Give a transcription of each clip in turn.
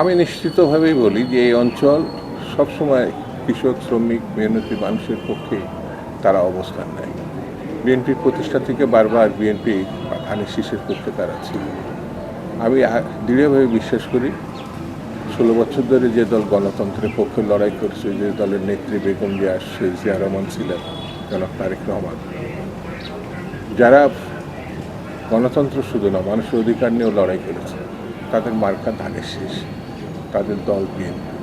আমি নিশ্চিতভাবেই বলি যে এই অঞ্চল সবসময় কৃষক, শ্রমিক, মেহনতি মানুষের পক্ষে তারা অবস্থান নেয়। বিএনপির প্রতিষ্ঠা থেকে বারবার বিএনপি ধানের শীষের পক্ষে তারা ছিল। আমি দৃঢ়ভাবে বিশ্বাস করি, ষোলো বছর ধরে যে দল গণতন্ত্রের পক্ষে লড়াই করেছে, যে দলের নেত্রী বেগম জিয়া, শেখ জিয়া রহমান ছিলেন, জনাব তারেক রহমান। যারা গণতন্ত্র শুধু না, মানুষের অধিকার নিয়েও লড়াই করেছে, তাদের মার্কা ধানের শেষ। তাদের দল বিএনপি।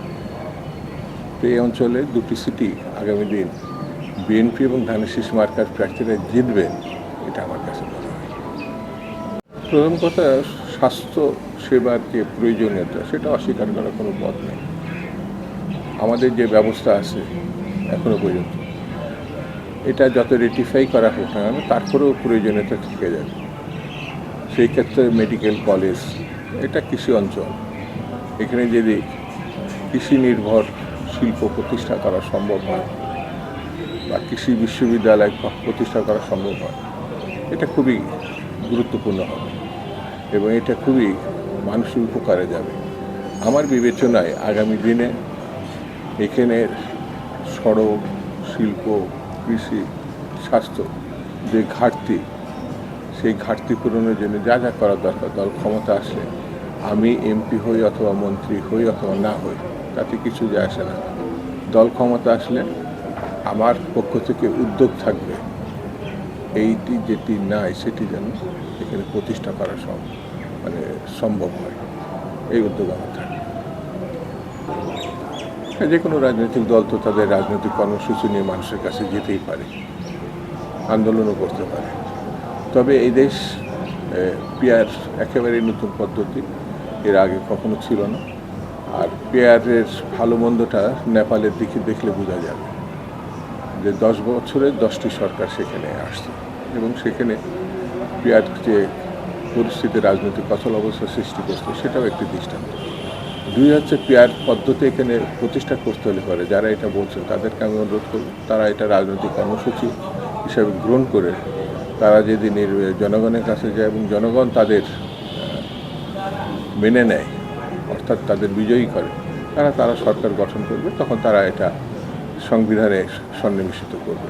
তো এই অঞ্চলে দুটি সিটি আগামী দিন বিএনপি এবং ধানের শীষ মার্কার প্রার্থীরা জিতবেন, এটা আমার কাছে মনে হয়। প্রথম কথা, স্বাস্থ্য সেবার যে প্রয়োজনীয়তা, সেটা অস্বীকার করার কোনো পথ নেই। আমাদের যে ব্যবস্থা আছে এখনও পর্যন্ত, এটা যত রেটিফাই করা হোক না তারপরেও প্রয়োজনীয়তা থেকে যাবে। সেই ক্ষেত্রে মেডিকেল কলেজ এটা কৃষি অঞ্চল এখানে যদি কৃষি নির্ভর শিল্প প্রতিষ্ঠা করা সম্ভব হয় বা কৃষি বিশ্ববিদ্যালয় প্রতিষ্ঠা করা সম্ভব হয়, এটা খুবই গুরুত্বপূর্ণ হবে এবং এটা খুবই মানুষের উপকারে যাবে। আমার বিবেচনায় আগামী দিনে এখানে সড়ক, শিল্প, কৃষি, স্বাস্থ্য যে ঘাটতি, সেই ঘাটতি পূরণের জন্য যা যা করার দরকার, দল ক্ষমতা আসলে আমি এমপি হই অথবা মন্ত্রী হই অথবা না হই, তাতে কিছু যায় আসে না। দল ক্ষমতা আসলে আমার পক্ষ থেকে উদ্যোগ থাকবে। এইটি যেটি নাই, সেটি যেন এখানে প্রতিষ্ঠা করা সম মানে সম্ভব হয়। এই উদ্যোগ আমার থাকবে। যে কোনো রাজনৈতিক দল তো তাদের রাজনৈতিক কর্মসূচি নিয়ে মানুষের কাছে যেতেই পারে, আন্দোলনও করতে পারে। তবে এই দেশ পেয়ার একেবারেই নতুন পদ্ধতি। এর আগে কখনো ছিল না। আর পেয়ারের ভালো মন্দটা নেপালের দিকে দেখলে বোঝা যাবে যে দশ বছরে দশটি সরকার সেখানে আসছে এবং সেখানে পেয়ার যে পরিস্থিতি, রাজনৈতিক অচল অবস্থা সৃষ্টি করছে, সেটাও একটি দৃষ্টান্ত। দুই হচ্ছে পেয়ার পদ্ধতি এখানে প্রতিষ্ঠা করতে হলে পারে যারা এটা বলছেন তাদেরকে আমি অনুরোধ করব, তারা এটা রাজনৈতিক কর্মসূচি হিসাবে গ্রহণ করে, তারা যদি জনগণের কাছে যায় এবং জনগণ তাদের মেনে নেয়, অর্থাৎ তাদের বিজয়ী করে। তারা তারা সরকার গঠন করবে, তখন তারা এটা সংবিধানে সন্নিবেশিত করবে।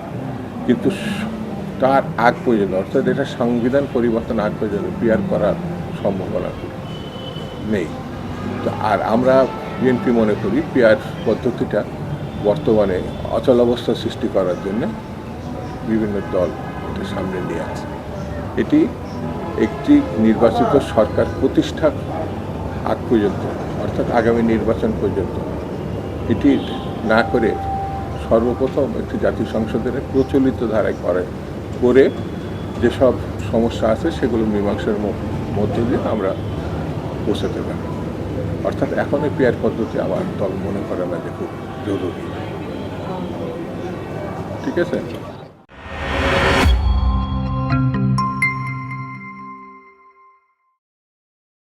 কিন্তু তার আগ পর্যন্ত, অর্থাৎ এটা সংবিধান পরিবর্তন আগ পর্যন্ত পিয়ার করার সম্ভাবনা নেই। তো আর আমরা বিএনপি মনে করি পিয়ার পদ্ধতিটা বর্তমানে অচল অবস্থা সৃষ্টি করার জন্য বিভিন্ন দল এটা সামনে নিয়ে আছে। এটি একটি নির্বাচিত সরকার প্রতিষ্ঠার আগ পর্যন্ত, অর্থাৎ আগামী নির্বাচন পর্যন্ত। এটি না করে সর্বপ্রথম একটি জাতীয় সংসদের প্রচলিত ধারায় করে করে যেসব সমস্যা আছে সেগুলো মীমাংসার মধ্য দিয়ে আমরা পৌঁছাতে পারি। অর্থাৎ এখন এই পেয়ার পদ্ধতি আমার দল মনে করে না যে খুব জরুরি। ঠিক আছে?